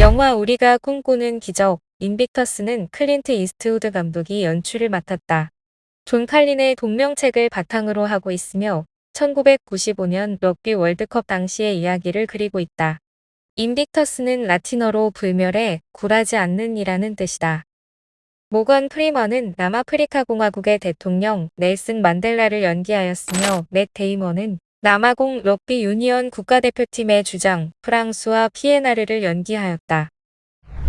영화 우리가 꿈꾸는 기적 인빅터스는 클린트 이스트우드 감독이 연출을 맡았다. 존 칼린의 동명책을 바탕으로 하고 있으며 1995년 럭비 월드컵 당시의 이야기를 그리고 있다. 인빅터스는 라틴어로 불멸에 굴하지 않는 이라는 뜻이다. 모건 프리먼은 남아프리카 공화국의 대통령 넬슨 만델라를 연기하였으며 맷 데이먼은 남아공 럭비 유니언 국가대표팀의 주장 프랑스와 피에나르를 연기하였다.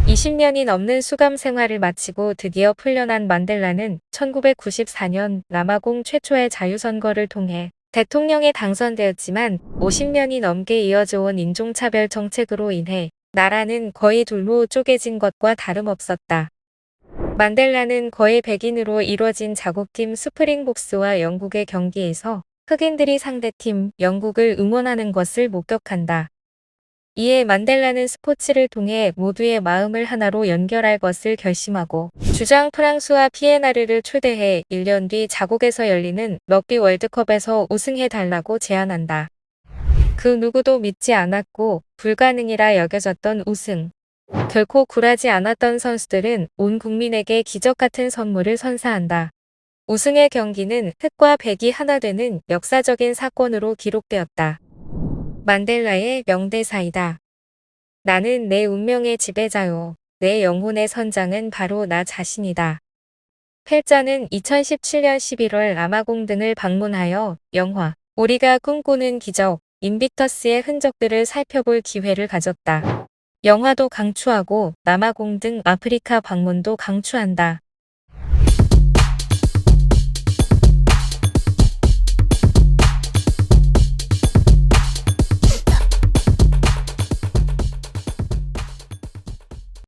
20년이 넘는 수감 생활을 마치고 드디어 풀려난 만델라는 1994년 남아공 최초의 자유선거를 통해 대통령에 당선되었지만 50년이 넘게 이어져 온 인종차별 정책으로 인해 나라는 거의 둘로 쪼개진 것과 다름없었다. 만델라는 거의 백인으로 이루어진 자국팀 스프링복스와 영국의 경기에서 흑인들이 상대팀 영국을 응원하는 것을 목격한다. 이에 만델라는 스포츠를 통해 모두의 마음을 하나로 연결할 것을 결심하고 주장 프랑스와 피에나르를 초대해 1년 뒤 자국에서 열리는 럭비 월드컵에서 우승해달라고 제안한다. 그 누구도 믿지 않았고 불가능이라 여겨졌던 우승. 결코 굴하지 않았던 선수들은 온 국민에게 기적 같은 선물을 선사한다. 우승의 경기는 흑과 백이 하나 되는 역사적인 사건으로 기록되었다. 만델라의 명대사이다. 나는 내 운명의 지배자요. 내 영혼의 선장은 바로 나 자신이다. 필자는 2017년 11월 아마공 등을 방문하여 영화 우리가 꿈꾸는 기적 인빅터스의 흔적들을 살펴볼 기회를 가졌다. 영화도 강추하고 남아공 등 아프리카 방문도 강추한다.